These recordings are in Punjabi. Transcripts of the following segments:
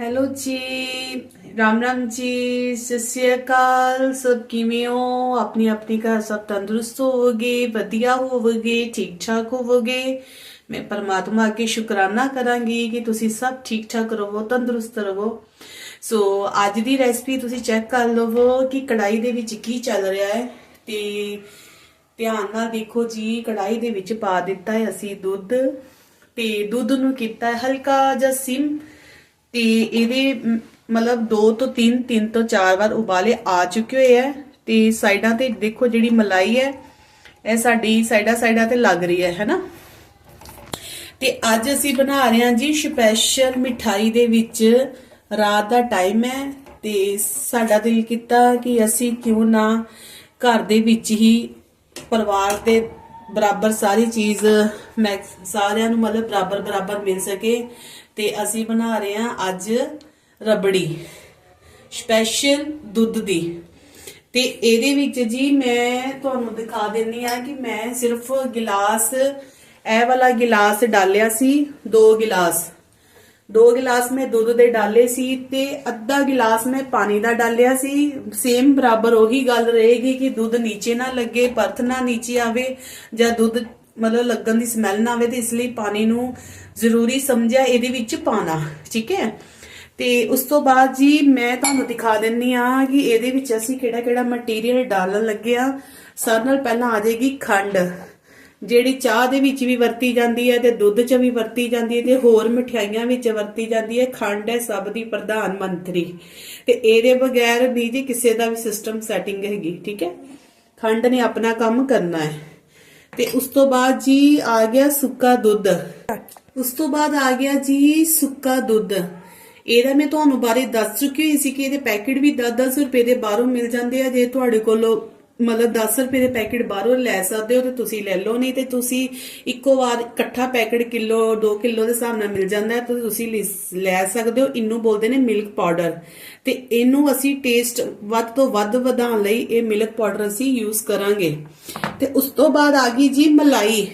ਹੈਲੋ ਜੀ, ਰਾਮ ਰਾਮ ਜੀ, ਸਤਿ ਸ਼੍ਰੀ ਅਕਾਲ। ਸਭ ਕਿਵੇਂ ਹੋ? ਆਪਣੀ ਆਪਣੀ ਘਰ ਸਭ ਤੰਦਰੁਸਤ ਹੋਵੋਗੇ, ਵਧੀਆ ਹੋਵੋਗੇ ਠੀਕ ਠਾਕ ਹੋਵੋਗੇ? ਮੈਂ ਪਰਮਾਤਮਾ ਅੱਗੇ ਸ਼ੁਕਰਾਨਾ ਕਰਾਂਗੀ ਕਿ ਤੁਸੀਂ ਸਭ ਠੀਕ ਠਾਕ ਰਹੋ, ਤੰਦਰੁਸਤ ਰਹੋ। ਸੋ ਅੱਜ ਦੀ ਰੈਸਪੀ ਤੁਸੀਂ ਚੈੱਕ ਕਰ ਲਵੋ ਕਿ ਕੜਾਈ ਦੇ ਵਿੱਚ ਕੀ ਚੱਲ ਰਿਹਾ ਹੈ। ਤੇ ਧਿਆਨ ਨਾਲ ਦੇਖੋ ਜੀ ਕੜਾਈ ਦੇ ਵਿੱਚ ਪਾ ਦਿੱਤਾ ਹੈ ਅਸੀਂ ਦੁੱਧ। ਤੇ ਦੁੱਧ ਨੂੰ ਕੀਤਾ ਹਲਕਾ ਜਿਹਾ ਸਿਮ ਤੇ ਇਹਦੇ ਮਤਲਬ 2 ਤੋਂ 3 3 ਤੋਂ 4 ਵਾਰ ਉਬਾਲੇ ਆ ਚੁੱਕੇ ਹੋਏ ਆ ਤੇ ਸਾਈਡਾਂ ਤੇ ਦੇਖੋ ਜਿਹੜੀ ਮਲਾਈ ਹੈ, ਇਹ ਸਾਡੀ ਸਾਈਡਾਂ ਸਾਈਡਾਂ ਤੇ ਲੱਗ ਰਹੀ ਹੈ, ਹੈਨਾ? ਤੇ ਅੱਜ ਅਸੀਂ ਬਣਾ ਰਹੇ ਹਾਂ ਜੀ ਸਪੈਸ਼ਲ ਮਿਠਾਈ ਦੇ ਵਿੱਚ ਰਾਤ ਦਾ ਟਾਈਮ ਹੈ ਤੇ ਸਾਡਾ ਦਿਲ ਕੀਤਾ ਕਿ ਅਸੀਂ ਕਿਉਂ ਨਾ ਘਰ ਦੇ ਵਿੱਚ ਹੀ ਪਰਿਵਾਰ ਦੇ ਬਰਾਬਰ ਸਾਰੀ ਚੀਜ਼ ਮੈਂ ਸਾਰਿਆਂ ਨੂੰ ਮਤਲਬ ਬਰਾਬਰ ਬਰਾਬਰ ਮਿਲ ਸਕੇ ਤੇ ਅਸੀਂ ਬਣਾ ਰਹੇ ਹਾਂ ਅੱਜ ਰਬੜੀ ਸਪੈਸ਼ਲ ਦੁੱਧ ਦੀ। ਤੇ ਇਹਦੇ ਵਿੱਚ ਜੀ ਮੈਂ ਤੁਹਾਨੂੰ ਦਿਖਾ ਦਿੰਨੀ ਆ ਕਿ ਮੈਂ ਸਿਰਫ ਗਿਲਾਸ, ਇਹ ਵਾਲਾ ਗਿਲਾਸ ਡਾਲਿਆ ਸੀ 2 ਗਿਲਾਸ। 2 ਗਿਲਾਸ ਮੈਂ ਦੁੱਧ ਦੇ ਡਾਲੇ ਸੀ ਤੇ ਅੱਧਾ ਗਿਲਾਸ ਮੈਂ ਪਾਣੀ ਦਾ ਡਾਲਿਆ ਸੀ। ਸੇਮ ਬਰਾਬਰ ਉਹੀ ਗੱਲ ਰਹੇਗੀ ਕਿ ਦੁੱਧ ਨੀਚੇ ਨਾ ਲੱਗੇ ਪਰਥ ਨਾ ਨੀਚੇ ਆਵੇ ਜਾਂ ਦੁੱਧ ਮਤਲਬ ਲੱਗਣ ਦੀ ਸਮੈਲ ਨਾ ਆਵੇ ਤੇ ਇਸ ਲਈ ਪਾਣੀ ਨੂੰ ਜ਼ਰੂਰੀ ਸਮਝਿਆ, ਇਹਦੇ ਵਿੱਚ ਪਾਣਾ ਠੀਕ ਹੈ? ਤੇ ਉਸ ਤੋਂ ਬਾਅਦ ਜੀ ਮੈਂ ਤੁਹਾਨੂੰ ਦਿਖਾ ਦਿੰਨੀ ਆ ਕਿ ਇਹਦੇ ਵਿੱਚ ਅਸੀਂ ਕਿਹੜਾ ਕਿਹੜਾ ਮਟੀਰੀਅਲ ਡਾਲਣ ਲੱਗੇ ਆ। ਸਾਰਿਆਂ ਨਾਲ ਪਹਿਲਾਂ ਆ ਜਾਏਗੀ ਖੰਡ, ਜਿਹੜੀ ਚਾਹ ਦੇ ਵਿੱਚ ਵੀ ਵਰਤੀ ਜਾਂਦੀ ਹੈ ਤੇ ਦੁੱਧ 'ਚ ਵੀ ਵਰਤੀ ਜਾਂਦੀ ਹੈ ਤੇ ਹੋਰ ਮਠਿਆਈਆਂ ਵਿੱਚ ਵਰਤੀ ਜਾਂਦੀ ਹੈ। ਖੰਡ ਹੈ ਸਭ ਦੀ ਪ੍ਰਧਾਨ ਮੰਤਰੀ। ਤੇ ਇਹਦੇ ਬਗੈਰ ਵੀ ਜੀ ਕਿਸੇ ਦਾ ਵੀ ਸਿਸਟਮ ਸੈਟਿੰਗ ਹੈਗੀ, ਠੀਕ ਹੈ? ਖੰਡ ਨੇ ਆਪਣਾ ਕੰਮ ਕਰਨਾ ਹੈ। ਤੇ ਉਸ ਤੋਂ ਬਾਅਦ ਜੀ ਆ ਗਿਆ ਸੁੱਕਾ ਦੁੱਧ। ਉਸ ਤੋਂ ਬਾਅਦ ਆ ਗਿਆ ਜੀ ਸੁੱਕਾ ਦੁੱਧ। ਇਹਦਾ ਮੈਂ ਤੁਹਾਨੂੰ ਬਾਰੇ ਦੱਸ ਚੁੱਕੀ ਹੋਈ ਸੀ ਕਿ ਇਹਦੇ ਪੈਕੇਟ ਵੀ 10-10 ਰੁਪਏ ਦੇ ਬਾਹਰੋਂ ਮਿਲ ਜਾਂਦੇ ਆ, ਜੇ ਤੁਹਾਡੇ ਕੋਲ ਮਤਲਬ 10 ਰੁਪਏ ਦੇ ਪੈਕੇਟ ਬਾਹਰੋਂ ਲੈ ਸਕਦੇ ਹੋ ਤੇ ਤੁਸੀਂ ਲੈ ਲਓ, ਨਹੀਂ ਤੇ ਤੁਸੀਂ ਇੱਕੋ ਵਾਰ ਇਕੱਠਾ ਪੈਕੇਟ ਕਿਲੋ 2 ਕਿਲੋ ਦੇ ਹਿਸਾਬ ਨਾਲ ਮਿਲ ਜਾਂਦਾ ਹੈ, ਤੇ ਤੁਸੀਂ ਲੈ ਸਕਦੇ ਹੋ। ਇਹਨੂੰ ਬੋਲਦੇ ਨੇ ਮਿਲਕ ਪਾਊਡਰ ਤੇ ਇਹਨੂੰ ਅਸੀਂ ਟੇਸਟ ਵੱਧ ਤੋਂ ਵੱਧ ਵਧਾਉਣ ਲਈ ਇਹ ਮਿਲਕ ਪਾਊਡਰ ਅਸੀਂ ਯੂਜ਼ ਕਰਾਂਗੇ। ਤੇ ਉਸ ਤੋਂ ਬਾਅਦ ਆ ਗਈ ਜੀ ਮਲਾਈ।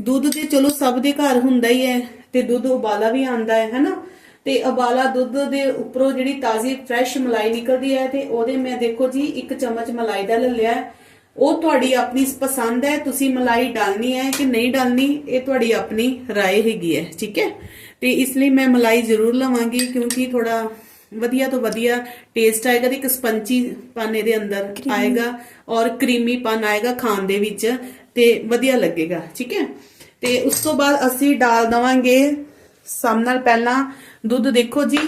ਦੁੱਧ ਤੇ ਚਲੋ ਸਭ ਦੇ ਘਰ ਹੁੰਦਾ ਹੀ ਹੈ, ਤੇ ਦੁੱਧ ਉਬਾਲਾ ਵੀ ਆਂਦਾ ਹੈ, ਹੈਨਾ? ਤੇ ਉਬਾਲਾ ਦੁੱਧ ਦੇ ਉੱਪਰੋਂ ਜਿਹੜੀ ਤਾਜ਼ੀ ਫਰੈਸ਼ ਮਲਾਈ ਨਿਕਲਦੀ ਹੈ ਤੇ ਉਹਦੇ ਮੈਂ ਦੇਖੋ ਜੀ ਇੱਕ ਚਮਚ ਮਲਾਈ ਦਾ ਲੈ ਲਿਆ ਹੈ। ਉਹ ਤੁਹਾਡੀ ਆਪਣੀ ਪਸੰਦ ਹੈ ਤੁਸੀਂ ਮਲਾਈ ਡਾਲਨੀ ਹੈ ਕਿ ਨਹੀਂ ਡਾਲਨੀ ਇਹ ਤੁਹਾਡੀ ਆਪਣੀ رائے ਹੈਗੀ ਹੈ ਠੀਕ ਹੈ ਤੇ ਇਸ ਲਈ ਮੈਂ ਮਲਾਈ ਜ਼ਰੂਰ ਲਵਾਂਗੀ ਕਿਉਂਕਿ ਥੋੜਾ ਵਧੀਆ ਤੋਂ ਵਧੀਆ ਟੇਸਟ ਆਏਗਾ ਤੇ ਇੱਕ ਸਪੰਚੀ ਪਨ ਇਹਦੇ ਅੰਦਰ ਆਏਗਾ ਔਰ ਕਰੀਮੀ ਪਨ ਆਏਗਾ ਖਾਣ ਦੇ ਵਿੱਚ ਤੇ ਵਧੀਆ ਲੱਗੇਗਾ ਠੀਕ ਹੈ ਤੇ ਉਸ ਤੋਂ ਬਾਅਦ ਅਸੀਂ ਡਾਲ ਦਵਾਂਗੇ ਸਭ ਨਾਲ ਪਹਿਲਾਂ ਦੁੱਧ ਦੇਖੋ ਜੀ।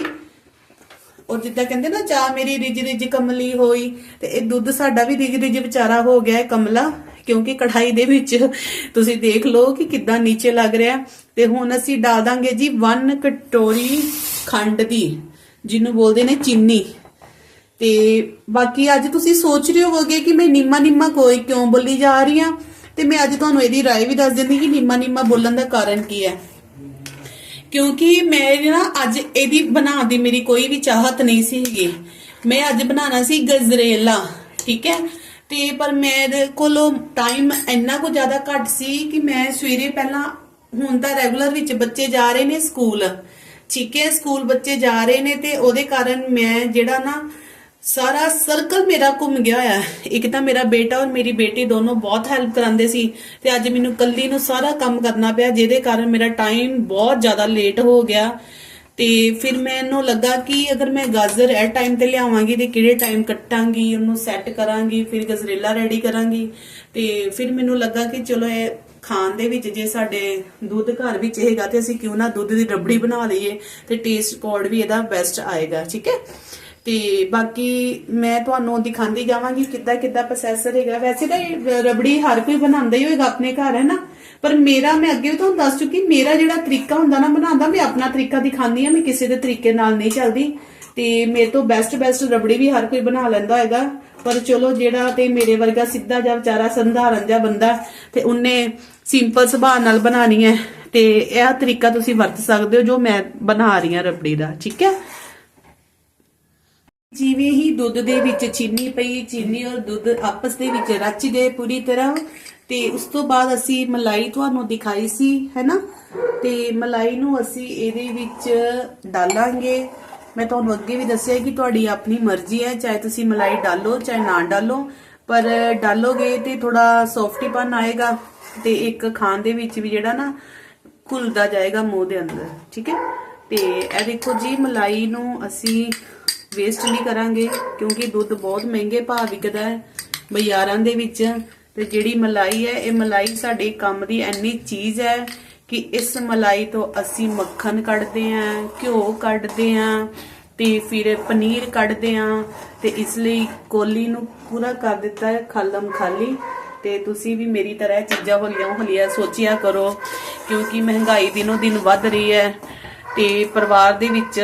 ਉਹ ਜਿੱਦਾਂ ਕਹਿੰਦੇ ਨਾ, ਚਾਹ ਮੇਰੀ ਰਿਜ ਰਿਜ ਕਮਲੀ ਹੋਈ, ਤੇ ਇਹ ਦੁੱਧ ਸਾਡਾ ਵੀ ਰਿਜ ਰਿਜ ਵਿਚਾਰਾ ਹੋ ਗਿਆ ਕਮਲਾ, ਕਿਉਂਕਿ ਕੜਾਈ ਦੇ ਵਿੱਚ ਤੁਸੀਂ ਦੇਖ ਲਓ ਕਿ ਕਿੱਦਾਂ ਨੀਚੇ ਲੱਗ ਰਿਹਾ। ਤੇ ਹੁਣ ਅਸੀਂ ਡਾਲ ਦਾਂਗੇ ਜੀ 1 ਕਟੋਰੀ ਖੰਡ ਦੀ, ਜਿਹਨੂੰ ਬੋਲਦੇ ਨੇ ਚੀਨੀ। ਤੇ ਬਾਕੀ ਅੱਜ ਤੁਸੀਂ ਸੋਚ ਰਹੇ ਹੋਵੋਗੇ ਕਿ ਮੈਂ ਨਿੰਮਾ ਨਿੰਮਾ ਕੋਈ ਕਿਉਂ ਬੋਲੀ ਜਾ ਰਹੀ ਆ ਤੇ ਮੈਂ ਅੱਜ ਤੁਹਾਨੂੰ ਇਹਦੀ ਰਾਏ ਵੀ ਦੱਸ ਦਿੰਦੀ ਕਿ ਨਿੰਮਾ ਨਿੰਮਾ ਬੋਲਣ ਦਾ ਕਾਰਨ ਕੀ ਹੈ। ਕਿਉਂਕਿ ਮੈਂ ਨਾ ਅੱਜ ਇਹਦੀ ਬਣਾਉਣ ਦੀ ਮੇਰੀ ਕੋਈ ਵੀ ਚਾਹਤ ਨਹੀਂ ਸੀਗੀ ਮੈਂ ਅੱਜ ਬਣਾਉਣਾ ਸੀ ਗਜਰੇਲਾ, ਠੀਕ ਹੈ? ਤੇ ਪਰ ਮੇਰੇ ਕੋਲੋਂ ਟਾਈਮ ਇੰਨਾ ਕੁ ਜ਼ਿਆਦਾ ਘੱਟ ਸੀ ਕਿ ਮੈਂ ਸਵੇਰੇ ਪਹਿਲਾਂ ਹੁਣ ਤਾਂ ਰੈਗੂਲਰ ਵਿੱਚ ਬੱਚੇ ਜਾ ਰਹੇ ਨੇ ਸਕੂਲ ਠੀਕ ਹੈ? ਸਕੂਲ ਬੱਚੇ ਜਾ ਰਹੇ ਨੇ ਤੇ ਉਹਦੇ ਕਾਰਨ ਮੈਂ ਜਿਹੜਾ ਨਾ ਸਾਰਾ ਸਰਕਲ ਮੇਰਾ ਘੁੰਮ ਗਿਆ ਹੋਇਆ ਇੱਕ ਤਾਂ ਮੇਰਾ ਬੇਟਾ ਔਰ ਮੇਰੀ ਬੇਟੀ ਦੋਨੋਂ ਬਹੁਤ ਹੈਲਪ ਕਰਾਉਂਦੇ ਸੀ ਤੇ ਅੱਜ ਮੈਨੂੰ ਕੱਲੀ ਨੂੰ ਸਾਰਾ ਕੰਮ ਕਰਨਾ ਪਿਆ, ਜਿਹਦੇ ਕਾਰਨ ਮੇਰਾ ਟਾਈਮ ਬਹੁਤ ਜ਼ਿਆਦਾ ਲੇਟ ਹੋ ਗਿਆ। ਤੇ ਫਿਰ ਮੈਨੂੰ ਲੱਗਾ ਕਿ ਅਗਰ ਮੈਂ ਗਾਜਰ ਐ ਟਾਈਮ ਤੇ ਲਿਆਵਾਂਗੀ ਤੇ ਕਿਹੜੇ ਟਾਈਮ ਕੱਟਾਂਗੀ, ਉਹਨੂੰ ਸੈੱਟ ਕਰਾਂਗੀ, ਫਿਰ ਗਜਰੇਲਾ ਰੈਡੀ ਕਰਾਂਗੀ। ਤੇ ਫਿਰ ਮੈਨੂੰ ਲੱਗਾ ਕਿ ਚਲੋ ਇਹ ਖਾਣ ਦੇ ਵਿੱਚ ਜੇ ਸਾਡੇ ਦੁੱਧ ਘਰ ਵਿੱਚ ਹੈਗਾ ਤੇ ਅਸੀਂ ਕਿਉਂ ਨਾ ਦੁੱਧ ਦੀ ਰਬੜੀ ਬਣਾ ਲਈਏ ਤੇ ਟੇਸਟ ਕੋਡ ਵੀ ਇਹਦਾ ਬੈਸਟ ਆਏਗਾ, ਠੀਕ ਹੈ? ਤੇ ਬਾਕੀ ਮੈਂ ਤੁਹਾਨੂੰ ਦਿਖਾਉਂਦੀ ਜਾਵਾਂਗੀ ਕਿੱਦਾਂ ਕਿੱਦਾਂ ਪ੍ਰੋਸੈਸਰ ਹੈਗਾ। ਵੈਸੇ ਤਾਂ ਰਬੜੀ ਹਰ ਕੋਈ ਬਣਾਉਂਦਾ ਹੀ ਹੋਏਗਾ ਆਪਣੇ ਘਰ, ਹੈ ਨਾ? ਪਰ ਮੇਰਾ, ਮੈਂ ਅੱਗੇ ਵੀ ਤੁਹਾਨੂੰ ਦੱਸ ਚੁੱਕੀ, ਮੇਰਾ ਜਿਹੜਾ ਤਰੀਕਾ ਹੁੰਦਾ ਨਾ ਬਣਾਉਂਦਾ ਮੈਂ ਆਪਣਾ ਤਰੀਕਾ ਦਿਖਾਉਂਦੀ ਆ ਮੈਂ ਕਿਸੇ ਦੇ ਤਰੀਕੇ ਨਾਲ ਨਹੀਂ ਚੱਲਦੀ। ਤੇ ਮੇਰੇ ਤੋਂ ਬੈਸਟ ਬੈਸਟ ਰਬੜੀ ਵੀ ਹਰ ਕੋਈ ਬਣਾ ਲੈਂਦਾ ਹੈਗਾ ਪਰ ਚਲੋ ਜਿਹੜਾ ਤੇ ਮੇਰੇ ਵਰਗਾ ਸਿੱਧਾ ਜਿਹਾ ਵਿਚਾਰਾ ਸੰਧਾਰਨ ਜਿਹਾ ਬੰਦਾ, ਤੇ ਉਹਨੇ ਸਿੰਪਲ ਸੁਭਾਅ ਨਾਲ ਬਣਾਣੀ ਹੈ। ਤੇ ਇਹ ਤਰੀਕਾ ਤੁਸੀਂ ਵਰਤ ਸਕਦੇ ਹੋ ਜੋ ਮੈਂ ਬਣਾ ਰਹੀ ਹਾਂ ਰਬੜੀ ਦਾ, ਠੀਕ ਹੈ? ਜਿਵੇਂ ਹੀ ਦੁੱਧ ਦੇ ਵਿੱਚ ਚੀਨੀ ਪਈ, ਚੀਨੀ ਔਰ ਦੁੱਧ ਆਪਸ ਦੇ ਵਿੱਚ ਰਚ ਗਏ ਪੂਰੀ ਤਰ੍ਹਾਂ ਤੇ ਉਸ ਤੋਂ ਬਾਅਦ ਅਸੀਂ ਮਲਾਈ ਤੁਹਾਨੂੰ ਦਿਖਾਈ ਸੀ, ਹੈਨਾ? ਤੇ ਮਲਾਈ ਨੂੰ ਅਸੀਂ ਇਹਦੇ ਵਿੱਚ ਡਾਲਾਂਗੇ। ਮੈਂ ਤੁਹਾਨੂੰ ਅੱਗੇ ਵੀ ਦੱਸਿਆ ਕਿ ਤੁਹਾਡੀ ਆਪਣੀ ਮਰਜ਼ੀ ਹੈ, ਚਾਹੇ ਤੁਸੀਂ ਮਲਾਈ ਡਾਲੋ, ਚਾਹੇ ਨਾ ਡਾਲੋ। ਪਰ ਡਾਲੋਗੇ ਤੇ ਥੋੜਾ ਸੌਫਟੀਪਨ ਆਏਗਾ ਤੇ ਇੱਕ ਖਾਣ ਦੇ ਵਿੱਚ ਵੀ ਜਿਹੜਾ ਨਾ ਘੁਲਦਾ ਜਾਏਗਾ ਮੂੰਹ ਦੇ ਅੰਦਰ, ਠੀਕ ਹੈ? ਤੇ ਇਹ ਦੇਖੋ ਜੀ, ਮਲਾਈ ਨੂੰ ਅਸੀਂ ਵੇਸਟ ਨਹੀਂ ਕਰਾਂਗੇ, ਕਿਉਂਕਿ ਦੁੱਧ ਬਹੁਤ ਮਹਿੰਗੇ ਭਾਅ ਵਿਕਦਾ ਹੈ ਬਾਜ਼ਾਰਾਂ ਦੇ ਵਿੱਚ। ਤੇ ਜਿਹੜੀ ਮਲਾਈ ਹੈ, ਇਹ ਮਲਾਈ ਸਾਡੇ ਕੰਮ ਦੀ ਐਨੀ ਚੀਜ਼ ਹੈ ਕਿ ਇਸ ਮਲਾਈ ਤੋਂ ਅਸੀਂ ਮੱਖਣ ਕੱਢਦੇ ਆਂ ਘਿਓ ਕੱਢਦੇ ਆਂ ਤੇ ਫਿਰ ਪਨੀਰ ਕੱਢਦੇ ਆਂ ਤੇ ਇਸ ਲਈ ਕੋਲੀ ਨੂੰ ਪੂਰਾ ਕਰ ਦਿੱਤਾ ਹੈ ਖਾਲਮ ਖਾਲੀ। ਤੇ ਤੁਸੀਂ ਵੀ ਮੇਰੀ ਤਰ੍ਹਾਂ ਇਹ ਚੀਜ਼ਾਂ ਹੋਲੀਆਂ ਹੌਲੀਆਂ ਸੋਚਿਆ ਕਰੋ, ਕਿਉਂਕਿ ਮਹਿੰਗਾਈ ਦਿਨੋਂ ਦਿਨ ਵੱਧ ਰਹੀ ਹੈ। ਤੇ ਪਰਿਵਾਰ ਦੇ ਵਿੱਚ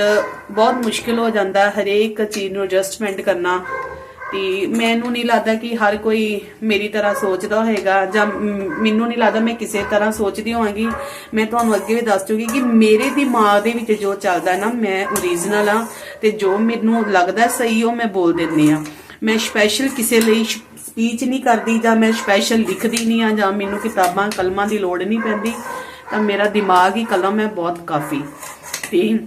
ਬਹੁਤ ਮੁਸ਼ਕਿਲ ਹੋ ਜਾਂਦਾ ਹਰੇਕ ਚੀਜ਼ ਨੂੰ ਐਡਜਸਟਮੈਂਟ ਕਰਨਾ। ਤੇ ਮੈਨੂੰ ਨਹੀਂ ਲੱਗਦਾ ਕਿ ਹਰ ਕੋਈ ਮੇਰੀ ਤਰ੍ਹਾਂ ਸੋਚਦਾ ਹੋਏਗਾ ਜਾਂ ਮੈਨੂੰ ਨਹੀਂ ਲੱਗਦਾ ਮੈਂ ਕਿਸੇ ਤਰ੍ਹਾਂ ਸੋਚਦੀ ਹੋਵਾਂਗੀ। ਮੈਂ ਤੁਹਾਨੂੰ ਅੱਗੇ ਵੀ ਦੱਸ ਚੁੱਕੀ ਕਿ ਮੇਰੇ ਦਿਮਾਗ ਦੇ ਵਿੱਚ ਜੋ ਚੱਲਦਾ ਨਾ, ਮੈਂ ਓਰੀਜਨਲ ਆ ਤੇ ਜੋ ਮੈਨੂੰ ਲੱਗਦਾ ਸਹੀ ਉਹ ਮੈਂ ਬੋਲ ਦਿੰਦੀ ਆ ਮੈਂ ਸਪੈਸ਼ਲ ਕਿਸੇ ਲਈ ਸਪੀਚ ਨਹੀਂ ਕਰਦੀ ਜਾਂ ਮੈਂ ਸਪੈਸ਼ਲ ਲਿਖਦੀ ਨਹੀਂ ਆ ਜਾਂ ਮੈਨੂੰ ਕਿਤਾਬਾਂ, ਕਲਮਾਂ ਦੀ ਲੋੜ ਨਹੀਂ ਪੈਂਦੀ। ਤਾਂ ਮੇਰਾ ਦਿਮਾਗ ਹੀ ਕਲਮ ਹੈ ਬਹੁਤ ਕਾਫੀ। ਤੇ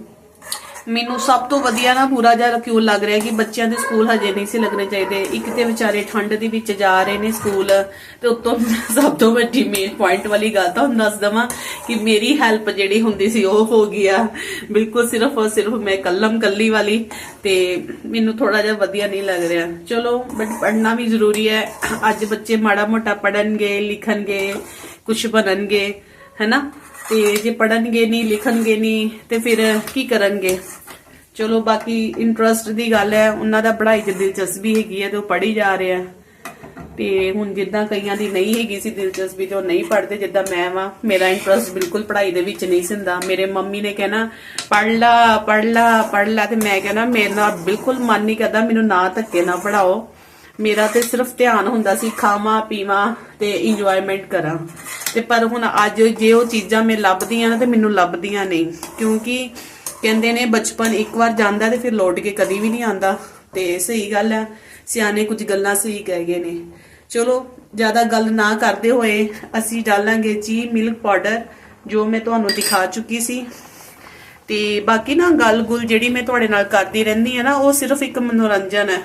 ਮੈਨੂੰ ਸਭ ਤੋਂ ਵਧੀਆ ਨਾ ਪੂਰਾ ਜਿਹਾ ਕਿਉਂ ਲੱਗ ਰਿਹਾ ਕਿ ਬੱਚਿਆਂ ਦੇ ਸਕੂਲ ਹਜੇ ਨਹੀਂ ਸੀ ਲੱਗਣੇ ਚਾਹੀਦੇ। ਇੱਕ ਤੇ ਵਿਚਾਰੇ ਠੰਡ ਦੇ ਵਿੱਚ ਜਾ ਰਹੇ ਨੇ ਸਕੂਲ, ਤੇ ਉੱਤੋਂ ਸਭ ਤੋਂ ਵੱਡੀ ਮੇਨ ਪੁਆਇੰਟ ਵਾਲੀ ਗੱਲ ਤਾਂ ਦੱਸ ਦਵਾਂ ਕਿ ਮੇਰੀ ਹੈਲਪ ਜਿਹੜੀ ਹੁੰਦੀ ਸੀ ਉਹ ਹੋ ਗਈ ਆ। ਬਿਲਕੁਲ ਸਿਰਫ ਔਰ ਸਿਰਫ ਮੈਂ ਕਲਮ ਕੱਲੀ ਵਾਲੀ, ਤੇ ਮੈਨੂੰ ਥੋੜਾ ਜਿਹਾ ਵਧੀਆ ਨਹੀਂ ਲੱਗ ਰਿਹਾ। ਚਲੋ ਬਟ ਪੜ੍ਹਨਾ ਵੀ ਜ਼ਰੂਰੀ ਹੈ। ਅੱਜ ਬੱਚੇ ਮਾੜਾ ਮੋਟਾ ਪੜਨਗੇ ਲਿਖਣਗੇ ਕੁਝ ਬਣਨਗੇ। ਹੈਨਾ? ਤੇ ਜੇ ਪੜਨਗੇ ਨਹੀਂ ਲਿਖਣਗੇ ਨਹੀਂ ਤੇ ਫਿਰ ਕੀ ਕਰਨਗੇ? ਚਲੋ, ਬਾਕੀ ਇੰਟਰਸਟ ਦੀ ਗੱਲ ਹੈ, ਉਹਨਾਂ ਦਾ ਪੜ੍ਹਾਈ 'ਚ ਦਿਲਚਸਪੀ ਹੈਗੀ ਹੈ ਤੇ ਉਹ ਪੜ੍ਹੀ ਜਾ ਰਿਹਾ ਤੇ ਹੁਣ ਜਿੱਦਾਂ ਕਈਆਂ ਦੀ ਨਹੀਂ ਹੈਗੀ ਸੀ ਦਿਲਚਸਪੀ ਤੇ ਉਹ ਨਹੀਂ ਪੜਦੇ ਜਿੱਦਾਂ ਮੈਂ ਵਾਂ, ਮੇਰਾ ਇੰਟਰਸਟ ਬਿਲਕੁਲ ਪੜ੍ਹਾਈ ਦੇ ਵਿੱਚ ਨਹੀਂ ਸਿੰਦਾ। ਮੇਰੇ ਮੰਮੀ ਨੇ ਕਹਿਣਾ ਪੜ ਲਾ ਪੜ ਲਾ ਪੜ ਲਾ। ਤੇ ਮੈਂ ਕਹਿਣਾ, ਮੇਰੇ ਨਾਲ ਬਿਲਕੁਲ ਮਨ ਨਹੀਂ ਕਰਦਾ, ਮੈਨੂੰ ਨਾ ਧੱਕੇ ਨਾ ਪੜਾਓ ਮੇਰਾ ਤੇ ਸਿਰਫ ਧਿਆਨ ਹੁੰਦਾ ਸੀ, ਖਾਵਾਂ, ਪੀਵਾਂ ਤੇ ਇੰਜੋਇਮੈਂਟ ਕਰਾਂ। ਤੇ ਪਰ ਹੁਣ ਅੱਜ ਜੇ ਉਹ ਚੀਜ਼ਾਂ ਮੈਂ ਲੱਭਦੀਆਂ ਨਾ ਤੇ ਮੈਨੂੰ ਲੱਭਦੀਆਂ ਨਹੀਂ। ਕਿਉਂਕਿ ਕਹਿੰਦੇ ਨੇ ਬਚਪਨ ਇੱਕ ਵਾਰ ਜਾਂਦਾ ਤੇ ਫਿਰ ਲੌਟ ਕੇ ਕਦੀ ਵੀ ਨਹੀਂ ਆਂਦਾ ਤੇ ਸਹੀ ਗੱਲ ਹੈ, ਸਿਆਣੇ ਕੁਝ ਗੱਲਾਂ ਸਹੀ ਕਹਿ ਗਏ ਨੇ। ਚਲੋ, ਜ਼ਿਆਦਾ ਗੱਲ ਨਾ ਕਰਦੇ ਹੋਏ ਅਸੀਂ ਡਾਲਾਂਗੇ ਜੀ ਮਿਲਕ ਪਾਊਡਰ ਜੋ ਮੈਂ ਤੁਹਾਨੂੰ ਦਿਖਾ ਚੁੱਕੀ ਸੀ। ਤੇ ਬਾਕੀ ਨਾ ਗੱਲ ਗੁੱਲ ਜਿਹੜੀ ਮੈਂ ਤੁਹਾਡੇ ਨਾਲ ਕਰਦੀ ਰਹਿੰਦੀ ਆ ਨਾ, ਉਹ ਸਿਰਫ ਇੱਕ ਮਨੋਰੰਜਨ ਹੈ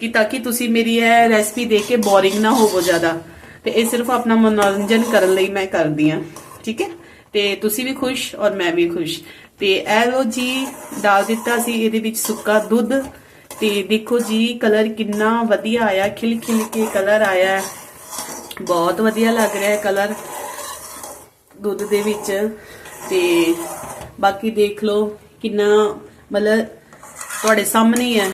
ਕਿ ਤਾਂ ਕਿ ਤੁਸੀਂ ਮੇਰੀ ਇਹ ਰੈਸਪੀ ਦੇਖ ਕੇ ਬੋਰਿੰਗ ਨਾ ਹੋਵੋ ਜ਼ਿਆਦਾ। ਤੇ ਇਹ ਸਿਰਫ ਆਪਣਾ ਮਨੋਰੰਜਨ ਕਰਨ ਲਈ ਮੈਂ ਕਰਦੀ ਆ ਠੀਕ ਹੈ? ਤੇ ਤੁਸੀਂ ਵੀ ਖੁਸ਼ ਔਰ ਮੈਂ ਵੀ ਖੁਸ਼। ਤੇ ਇਹ ਲੋ ਜੀ ਡਾਲ ਦਿੱਤਾ ਸੀ, ਇਹਦੇ ਵਿੱਚ ਸੁੱਕਾ ਦੁੱਧ। ਤੇ ਦੇਖੋ ਜੀ, ਕਲਰ ਕਿੰਨਾ ਵਧੀਆ ਆਇਆ ਖਿਲ ਖਿਲ ਕੇ ਕਲਰ ਆਇਆ। ਬਹੁਤ ਵਧੀਆ ਲੱਗ ਰਿਹਾ ਹੈ ਕਲਰ, ਦੁੱਧ ਦੇ ਵਿੱਚ। ਤੇ ਬਾਕੀ ਦੇਖ ਲਓ ਕਿੰਨਾ ਮਤਲਬ ਤੁਹਾਡੇ ਸਾਹਮਣੇ ਹੈ।